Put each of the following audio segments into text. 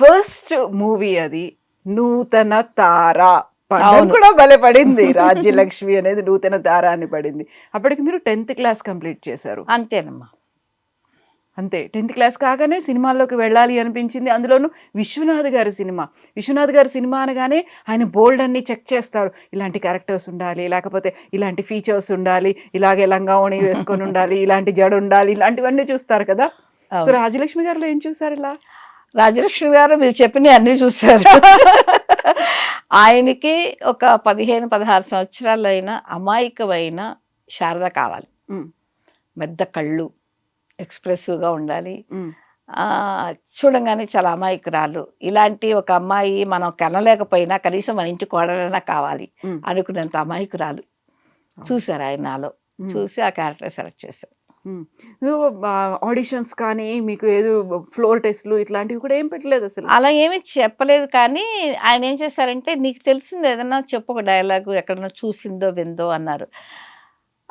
First movie అది నూతన తార. పడడం. కూడా భలే పడింది. రాజ్యలక్ష్మి అనేది నూతన తార అని పడింది. అప్పటికి మీరు టెన్త్ క్లాస్ కంప్లీట్ చేశారు. అంతేనమ్మా. అంతే. టెన్త్ క్లాస్ కాగానే సినిమాల్లోకి వెళ్ళాలి అనిపించింది. అందులోనూ విశ్వనాథ్ గారి సినిమా. విశ్వనాథ్ గారి సినిమా అనగానే ఆయన బోల్డ్ అన్ని చెక్ చేస్తారు. ఇలాంటి క్యారెక్టర్స్ ఉండాలి లేకపోతే ఇలాంటి ఫీచర్స్ ఉండాలి ఇలాగే లంగావణి వేసుకొని ఉండాలి ఇలాంటి జడ ఉండాలి ఇలాంటివన్నీ చూస్తారు కదా? సో. రాజలక్ష్మి గారిలో ఏం చూసారు ఇలా? రాజలక్ష్మి గారు మీరు చెప్పిన అన్ని చూస్తారు ఆయనకి ఒక పదిహేను పదహారు సంవత్సరాలైన అమాయకమైన శారద కావాలి. పెద్ద కళ్ళు ఎక్స్ప్రెసివ్గా ఉండాలి. చూడంగానే చాలా అమాయకురాలు. ఇలాంటి ఒక అమ్మాయి మనం కనలేకపోయినా కనీసం మన ఇంటి కోడలైనా కావాలి అనుకున్నంత అమాయకురాలు. చూశారు ఆయన నాలో. చూసి ఆ క్యారెక్టర్ సెలెక్ట్ చేశారు. ఆడిషన్స్ కానీ మీకు ఏదో ఫ్లోర్ టెస్ట్లు ఇట్లాంటివి కూడా ఏం పెట్టలేదు అసలు? అలా ఏమీ చెప్పలేదు కానీ ఆయన ఏం చేశారంటే నీకు తెలిసింది ఏదన్నా చెప్పు ఒక డైలాగు ఎక్కడన్నా చూసిందో విందో అన్నారు.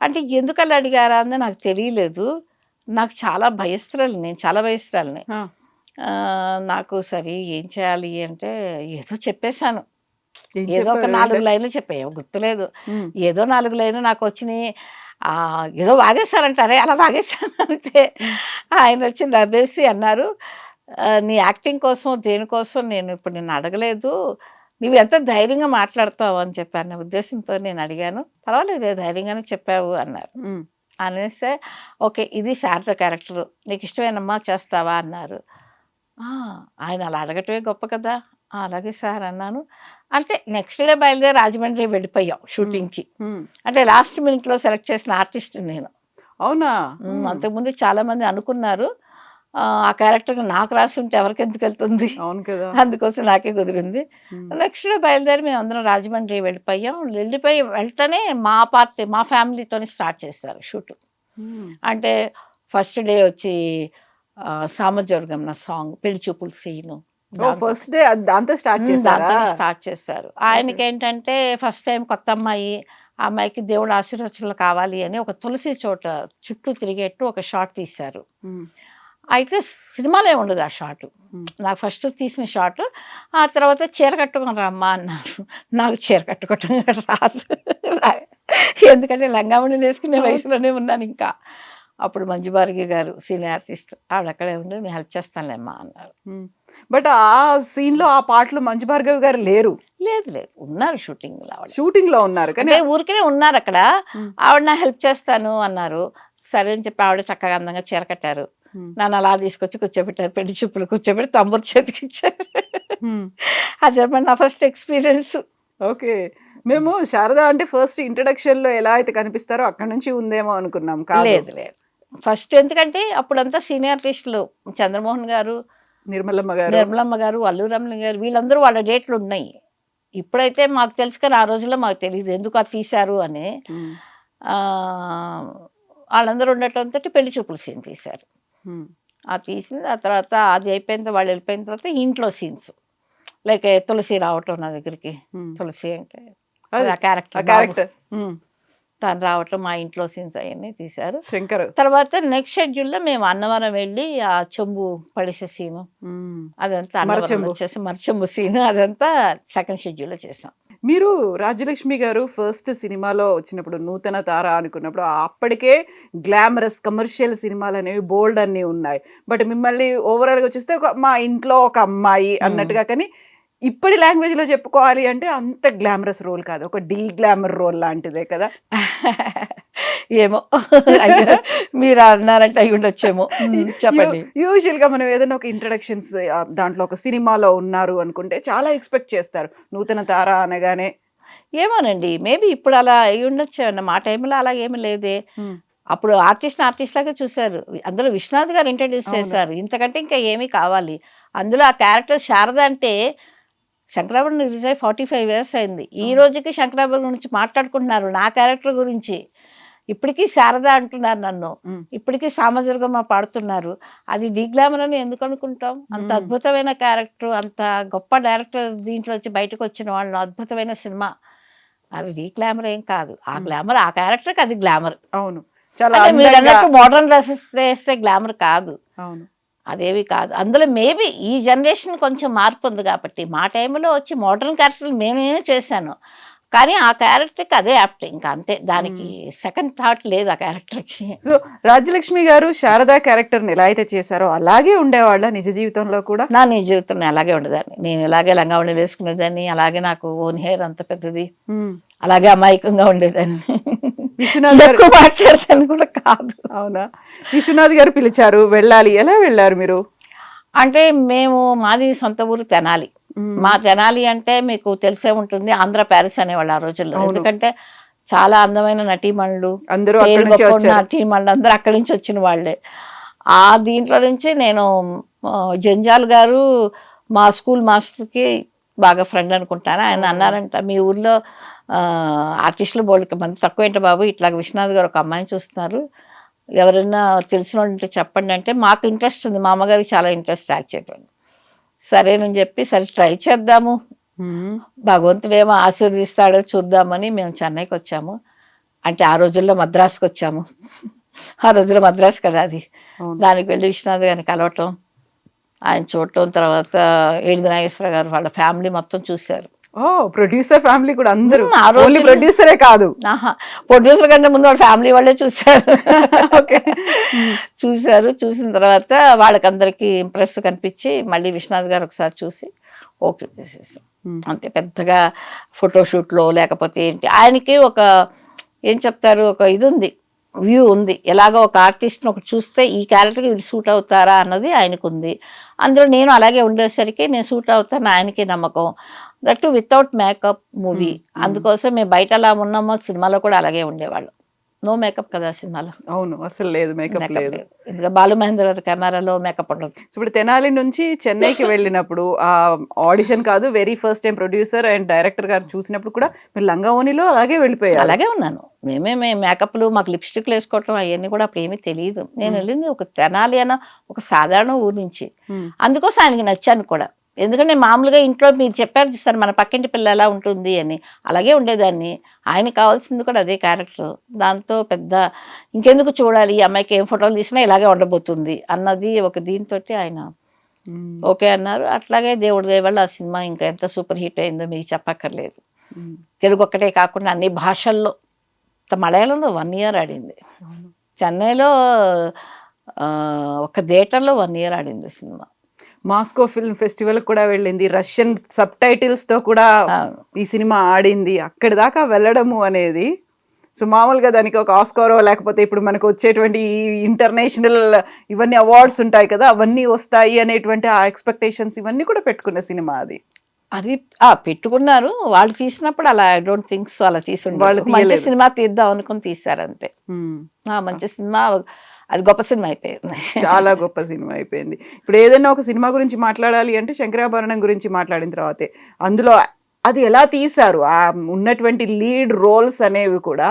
అంటే ఎందుకు అలా అడిగారా అని నాకు తెలియలేదు. నాకు చాలా భయస్త్రాలు నేను చాలా భయస్త్రాలని. ఆ. నాకు సరే ఏం చేయాలి అంటే ఏదో చెప్పేశాను. ఏం ఏదో ఒక చెప్పారు? నాలుగు లైన్లు చెప్పాయి గుర్తులేదు. ఏదో నాలుగు లైన్లు నాకు వచ్చినాయి. ఏదో వాగేశారంటారే అలా వాగేశాను అంతే ఆయన వచ్చి నవ్వేసి అన్నారు "ఆ, నీ యాక్టింగ్ కోసం దేనికోసం నేను ఇప్పుడు నిన్ను అడగలేదు నువ్వు ఎంత ధైర్యంగా మాట్లాడతావు? అని చెప్పాను. నా ఉద్దేశంతో నేను అడిగాను. పర్వాలేదు ధైర్యంగానే చెప్పావు అన్నారు. అనేస్తే ఓకే ఇది శారద క్యారెక్టర్ నీకు ఇష్టమేనమ్మా చేస్తావా? అన్నారు. "ఆ, ఆయన అలా అడగటమే గొప్ప కదా "ఆ, అలాగే సార్ అన్నాను. అంటే నెక్స్ట్ డే బయలుదేరి రాజమండ్రి వెళ్ళిపోయాం షూటింగ్కి ఉమ్. అంటే లాస్ట్ మినిట్లో సెలెక్ట్ చేసిన ఆర్టిస్ట్ నేను. అవునా? ఉమ్, అంతకుముందు చాలా మంది అనుకున్నారు ఆ, క్యారెక్టర్ నాకు రాసి ఉంటే ఎవరికి ఎందుకు వెళ్తుంది? అవును కదా. అందుకోసం నాకే కుదిరింది. నెక్స్ట్ డే బయలుదేరి మేము అందరం రాజమండ్రి వెళ్ళిపోయాం. వెళ్ళిపోయి వెంటనే మా పార్టీ మా ఫ్యామిలీతోనే స్టార్ట్ చేస్తారు షూట్ అంటే ఫస్ట్ డే వచ్చి ఆ, సామజోర్గం నా సాంగ్ పెళ్ళి చూపుల సీను ఫస్ట్ డే దాంతో స్టార్ట్ చేశారా? స్టార్ట్ చేశారు. ఆయనకి ఏంటంటే ఫస్ట్ టైం కొత్త అమ్మాయి ఆ అమ్మాయికి దేవుడు ఆశీర్వచనలు కావాలి అని ఒక తులసి చోట చుట్టూ తిరిగేట్టు ఒక షాట్ తీశారు. అయితే సినిమాలో ఉండదు ఆ షాట్. నాకు ఫస్ట్ తీసిన షాట్ ఆ తర్వాత చీర కట్టుకొని రమ్మా అన్నారు. నాకు చీర కట్టుకోవటం రాదు. ఎందుకంటే లంగామణి వేసుకునే వయసులోనే ఉన్నాను ఇంకా. అప్పుడు మంజు భార్గవి గారు సీనియర్ ఆర్టిస్ట్ ఆవిడ అక్కడే ఉండి నేను హెల్ప్ చేస్తానులేమ్మా అన్నారు. బట్ ఆ సీన్లో ఆ పాటలు మంజు భార్గవి గారు లేరు. లేదు లేదు. ఉన్నారు షూటింగ్ ఆవిడ. షూటింగ్లో ఉన్నారు. కానీ అంటే ఊరికనే ఉన్నారు అక్కడ. ఆవిడ నా హెల్ప్ చేస్తాను అన్నారు. సరే అని చెప్పి ఆవిడ చక్కగా అందంగా చీర కట్టారు. నన్ను అలా తీసుకొచ్చి కూర్చోబెట్టారు. పెళ్ళి చూపులు కూర్చోబెట్టి తమ్ముడు చేతికి ఇచ్చారు. అది నా ఫస్ట్ ఎక్స్పీరియన్స్ ఓకే. మేము శారద అంటే ఫస్ట్ ఇంట్రడక్షన్లో ఎలా అయితే కనిపిస్తారో అక్కడ నుంచి ఉందేమో అనుకున్నాం. లేదు లేదు. ఫస్ట్ ఎందుకంటే అప్పుడంతా సీనియర్ ఆర్టిస్టులు చంద్రమోహన్ గారు నిర్మలమ్మ గారు? నిర్మలమ్మ గారు అల్లు రమణ గారు వీళ్ళందరూ వాళ్ళ డేట్లు ఉన్నాయి. ఇప్పుడైతే మాకు తెలుసు కానీ ఆ రోజుల్లో మాకు తెలియదు ఎందుకు అది తీశారు అని. వాళ్ళందరూ ఉండటంతో పెళ్ళి చూపుల సీన్ తీశారు. ఆ తీసింది ఆ తర్వాత అది అయిపోయిన తర్వాత వాళ్ళు వెళ్ళిపోయిన తర్వాత ఇంట్లో సీన్స్. లైక్ తులసి రావటం నా దగ్గరికి. తులసి అంటే క్యారెక్టర్ క్యారెక్టర్ తను రావటం మా ఇంట్లో సీన్స్ అవన్నీ తీశారు. శంకర్. తర్వాత నెక్స్ట్ షెడ్యూల్లో మేము అన్నవరం వెళ్ళి ఆ చెంబు పడిసే సీను. అదంతా అన్నవరం. వచ్చేసి మరచెంబు సీను. అదంతా సెకండ్ షెడ్యూల్లో చేసాం. మీరు రాజ్యలక్ష్మి గారు ఫస్ట్ సినిమాలో వచ్చినప్పుడు నూతన తార అనుకున్నప్పుడు అప్పటికే గ్లామరస్ కమర్షియల్ సినిమాలు అనేవి బోల్డ్ అన్ని ఉన్నాయి. బట్ మిమ్మల్ని ఓవరాల్గా చూస్తే ఒక మా ఇంట్లో ఒక అమ్మాయి అన్నట్టుగా కానీ ఇప్పటి లాంగ్వేజ్లో చెప్పుకోవాలి అంటే అంత గ్లామరస్ రోల్ కాదు. ఒక డీ గ్లామర్ రోల్ లాంటిదే కదా. ఏమో. మీరు అన్నారంటే అయి ఉండొచ్చేమో. చెప్పండి. యూజువల్గా మనం ఏదైనా ఒక ఇంట్రడక్షన్స్ దాంట్లో ఒక సినిమాలో ఉన్నారు అనుకుంటే చాలా ఎక్స్పెక్ట్ చేస్తారు. నూతన తార అనగానే. ఏమోనండి మేబీ ఇప్పుడు అలా అయి ఉండొచ్చు అన్న మా టైంలో అలా ఏమీ లేదే. అప్పుడు ఆర్టిస్ట్ ఆర్టిస్ట్ లాగా చూశారు. అందులో విశ్వనాథ్ గారు ఇంట్రడ్యూస్. చేశారు. ఇంతకంటే ఇంకా ఏమీ కావాలి. అందులో ఆ క్యారెక్టర్ శారద అంటే శంకరాభరణం రిలీజ్ అయ్యి ఫార్టీ ఫైవ్ ఇయర్స్ అయింది. ఈ. రోజుకి శంకరాభరణం గురించి మాట్లాడుకుంటున్నారు. నా క్యారెక్టర్ గురించి. ఇప్పటికీ శారద అంటున్నారు నన్ను. ఇప్పటికీ సామజర్గమ పాడుతున్నారు. అది డిగ్లామర్ అని ఎందుకు అనుకుంటాం? అంత. అద్భుతమైన క్యారెక్టర్ అంత గొప్ప డైరెక్టర్ దీంట్లో వచ్చి బయటకు వచ్చిన వాళ్ళు అద్భుతమైన సినిమా. అది డీగ్లామర్ ఏం కాదు. ఆ. గ్లామర్ ఆ క్యారెక్టర్కి అది గ్లామర్. అవును. చాలా మోడర్న్ డ్రెస్సెస్ వేస్తే గ్లామర్ కాదు. అవును. అదేవి కాదు. అందులో మేబీ ఈ జనరేషన్ కొంచెం మార్పు ఉంది కాబట్టి మా టైంలో వచ్చి మోడర్న్ క్యారెక్టర్లు మేమే చేశాను. కానీ ఆ క్యారెక్టర్కి అదే యాప్ట్. ఇంకా అంతే. దానికి సెకండ్ థాట్ లేదు ఆ క్యారెక్టర్కి. సో రాజ్యలక్ష్మి గారు శారదా క్యారెక్టర్ని ఎలా అయితే చేశారో అలాగే ఉండేవాళ్ళ నిజ జీవితంలో కూడా? నా నీ జీవితంలో అలాగే ఉండేదాన్ని. నేను ఇలాగే లంగావళి వేసుకునేదాన్ని అలాగే నాకు ఓన్ హెయిర్ అంత పెద్దది. అలాగే అమాయకంగా ఉండేదాన్ని. విశ్వనాథ్ గారు ఎక్కువ మాట్లాడతాను కూడా కాదు. అవునా? విశ్వనాథ్ గారు పిలిచారు వెళ్ళాలి. ఎలా వెళ్ళారు మీరు? అంటే మేము మాది సొంత ఊరు తెనాలి. మా తెనాలి అంటే మీకు తెలిసే ఉంటుంది ఆంధ్ర ప్యారిస్ అనేవాళ్ళు ఆ రోజుల్లో. ఎందుకంటే చాలా అందమైన నటీమణులు అందరూ అక్కడి పేరు నుంచి గొప్ప వచ్చారు. నటీమణులు అందరూ అక్కడి నుంచి వచ్చిన వాళ్ళే. ఆ దీంట్లో నుంచి నేను జంజాల్ గారు మా స్కూల్ మాస్టర్కి బాగా ఫ్రెండ్ అనుకుంటాను. ఆయన అన్నారంట మీ ఊర్లో ఆర్టిస్టులు బోళ్ళకి మంది తక్కువ ఏంటి బాబు? ఇట్లా విశ్వనాథ్ గారు ఒక అమ్మాయిని చూస్తున్నారు. ఎవరైనా తెలిసిన ఉంటే చెప్పండి అంటే మాకు ఇంట్రెస్ట్ ఉంది. మా అమ్మగారికి చాలా ఇంట్రెస్ట్ యాక్ట్ చేయడం సరేనని చెప్పి సరే ట్రై చేద్దాము. భగవంతుడు ఏమో ఆశీర్వదిస్తాడో చూద్దామని మేము చెన్నైకి వచ్చాము. అంటే ఆ రోజుల్లో మద్రాసుకి వచ్చాము. ఆ రోజుల్లో మద్రాసు కదా అది. దానికి వెళ్ళి విశ్వనాథ్ గారిని కలవటం ఆయన చూడటం తర్వాత ఏడు నాగేశ్వర గారు వాళ్ళ ఫ్యామిలీ మొత్తం చూశారు. ఓ ప్రొడ్యూసర్ ఫ్యామిలీ కూడా అందరూ. ఓన్లీ ప్రొడ్యూసరే కాదు. ప్రొడ్యూసర్ కంటే ముందు వాళ్ళ ఫ్యామిలీ వాళ్ళే చూశారు. చూశారు. చూసిన తర్వాత వాళ్ళకందరికీ ఇంప్రెస్ కనిపించి మళ్ళీ విశ్వనాథ్ గారు ఒకసారి చూసి ఓకే చేసేసాం. అంతే పెద్దగా ఫోటోషూట్లో లేకపోతే ఏంటి? ఆయనకి ఒక ఏం చెప్తారు? ఒక ఇది ఉంది వ్యూ ఉంది. ఎలాగో ఒక ఆర్టిస్ట్ని ఒకటి చూస్తే ఈ క్యారెక్టర్కి వీళ్ళు సూట్ అవుతారా అన్నది ఆయనకు ఉంది అందులో నేను అలాగే ఉండేసరికి నేను సూట్ అవుతాను ఆయనకి నమ్మకం. That without makeup movie. అందుకోసం మేము. బయట అలా ఉన్నామో సినిమాలో కూడా అలాగే ఉండేవాళ్ళం. నో మేకప్ కదా సినిమాలో? అవును అసలు లేదు మేకప్ లేదు. ఎందుకంటే బాలు మహేంద్ర కెమెరాలో మేకప్ ఉండదు. ఇప్పుడు తెనాలి నుంచి చెన్నైకి వెళ్ళినప్పుడు ఆ ఆడిషన్ కాదు very first time producer and director గారు చూసినప్పుడు కూడా మీరు లంగా ఓనిలో అలాగే వెళ్ళిపోయారు. అలాగే ఉన్నాను. మేమే మే మేకప్లు మాకు లిప్స్టిక్లు వేసుకోవటం అవన్నీ కూడా అప్పుడు ఏమీ తెలియదు నేను. వెళ్ళింది ఒక తెనాలి అన్న ఒక సాధారణ ఊరు నుంచి. మ్మ్. అందుకోసం ఆయనకి నచ్చాను కూడా. ఎందుకంటే మామూలుగా ఇంట్లో మీరు చెప్పారు చూస్తారు మన పక్కింటి పిల్ల ఎలా ఉంటుంది అని. అలాగే ఉండేదాన్ని. ఆయనకి కావాల్సింది కూడా అదే క్యారెక్టర్. దాంతో పెద్ద ఇంకెందుకు చూడాలి ఈ అమ్మాయికి ఏం ఫోటోలు తీసినా ఇలాగే ఉండబోతుంది అన్నది ఒక దీంతో ఆయన. ఓకే అన్నారు. అట్లాగే దేవుడి దయ వల్ల ఆ సినిమా ఇంకా ఎంత సూపర్ హిట్ అయిందో మీకు చెప్పక్కర్లేదు. తెలుగు ఒక్కటే కాకుండా అన్ని భాషల్లో మలయాళంలో వన్ ఇయర్ ఆడింది. చెన్నైలో ఒక థియేటర్లో వన్ ఇయర్ ఆడింది సినిమా. మాస్కో ఫిల్మ్ ఫెస్టివల్ కూడా వెళ్ళింది. రష్యన్ సబ్ టైటిల్స్తో కూడా ఈ సినిమా ఆడింది. అక్కడి దాకా వెళ్ళడము అనేది సో మామూలుగా దానికి ఒక ఆస్కారో లేకపోతే ఇప్పుడు మనకు వచ్చేటువంటి ఈ ఇంటర్నేషనల్ ఇవన్నీ అవార్డ్స్ ఉంటాయి కదా అవన్నీ వస్తాయి అనేటువంటి ఆ ఎక్స్పెక్టేషన్స్ ఇవన్నీ కూడా పెట్టుకున్న సినిమా అది. అది ఆ, పెట్టుకున్నారు. వాళ్ళు తీసినప్పుడు అలా ఐ డోంట్ థింక్ సో అలా తీసి వాళ్ళు మంచి. సినిమా తీద్దాం అనుకుని తీశారు అంతే. మంచి సినిమా అది గొప్ప సినిమా అయిపోయింది. చాలా గొప్ప సినిమా అయిపోయింది. ఇప్పుడు ఏదైనా ఒక సినిమా గురించి మాట్లాడాలి అంటే శంకరాభరణం గురించి మాట్లాడిన తర్వాతే. అందులో అది ఎలా తీశారు? ఆ ఉన్నటువంటి లీడ్ రోల్స్ అనేవి కూడా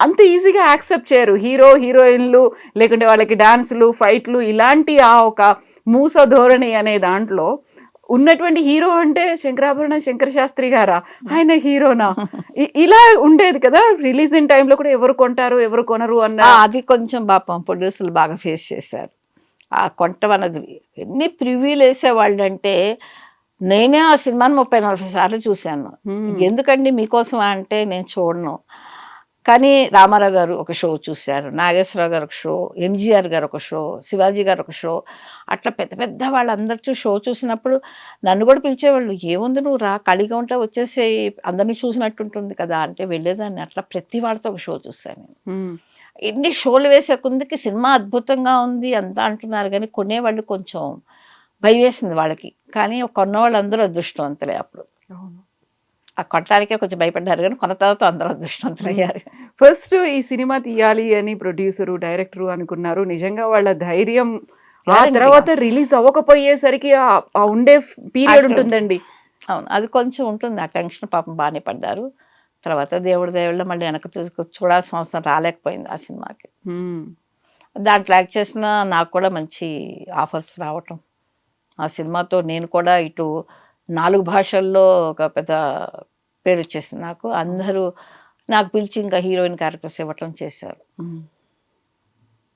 అంత ఈజీగా యాక్సెప్ట్ చేయరు. హీరో హీరోయిన్లు లేకుంటే వాళ్ళకి డాన్సులు ఫైట్లు ఇలాంటి ఆ ఒక మూస ధోరణి అనే దాంట్లో ఉన్నటువంటి హీరో అంటే శంకరాభరణం శంకర శాస్త్రి గారా? ఆయన హీరోనా? ఇలా ఉండేది కదా? రిలీజ్ ఇన్ టైంలో కూడా ఎవరు కొంటారు ఎవరు కొనరు అన్న అది కొంచెం పాపం ప్రొడ్యూసర్లు బాగా ఫేస్ చేశారు. ఆ కొంటం అన్నది ఎన్ని ప్రివ్యూలు వేసేవాళ్ళు అంటే నేనే ఆ సినిమాని ముప్పై నలభై సార్లు చూశాను. ఎందుకండి మీకోసం అంటే నేను చూడను. కానీ రామారావు గారు ఒక షో చూశారు నాగేశ్వరరావు గారు ఒక షో ఎంజీఆర్ గారు ఒక షో శివాజీ గారు ఒక షో అట్లా పెద్ద పెద్ద వాళ్ళందరితో షో చూసినప్పుడు నన్ను కూడా పిలిచేవాళ్ళు ఏముంది నువ్వు రా ఖాళీగా ఉంటే వచ్చేసి అందరినీ చూసినట్టు ఉంటుంది కదా అంటే వెళ్ళేదాన్ని. అట్లా ప్రతి వాళ్ళతో ఒక షో నేను. మ్మ్. ఎన్ని షోలు వేసే కొందికి సినిమా అద్భుతంగా ఉంది అంతా అంటున్నారు కానీ కొనేవాళ్ళు కొంచెం భయం వేసింది వాళ్ళకి. కానీ కొన్న వాళ్ళందరూ అదృష్టవంతులే అప్పుడు. ఆ కొనటానికే కొంచెం భయపడ్డారు కానీ కొన్న తర్వాత అందరూ అదృష్టవంతులయ్యారు. ఫస్ట్ ఈ సినిమా తీయాలి అని ప్రొడ్యూసరు డైరెక్టరు అనుకున్నారు. నిజంగా వాళ్ళ ధైర్యం ఆ. తర్వాత రిలీజ్ అవ్వకపోయేసరికి ఆ- ఉండే పీరియడ్ ఉంటుందండి. అవును అది కొంచెం ఉంటుంది. ఆ టెన్షన్ పాపం బాగానే పడ్డారు. తర్వాత దేవుడి దేవుళ్ళ మళ్ళీ చూసుకు చూడాల్సిన అవసరం రాలేకపోయింది ఆ సినిమాకి. దాంట్లో యాక్ట్ చేసిన నాకు కూడా మంచి ఆఫర్స్ రావటం. ఆ సినిమాతో నేను కూడా ఇటు నాలుగు భాషల్లో ఒక పెద్ద పేరు వచ్చేసింది నాకు. అందరూ నాకు పిలిచి ఇంకా హీరోయిన్ క్యారెక్టర్స్ ఇవ్వటం చేశారు.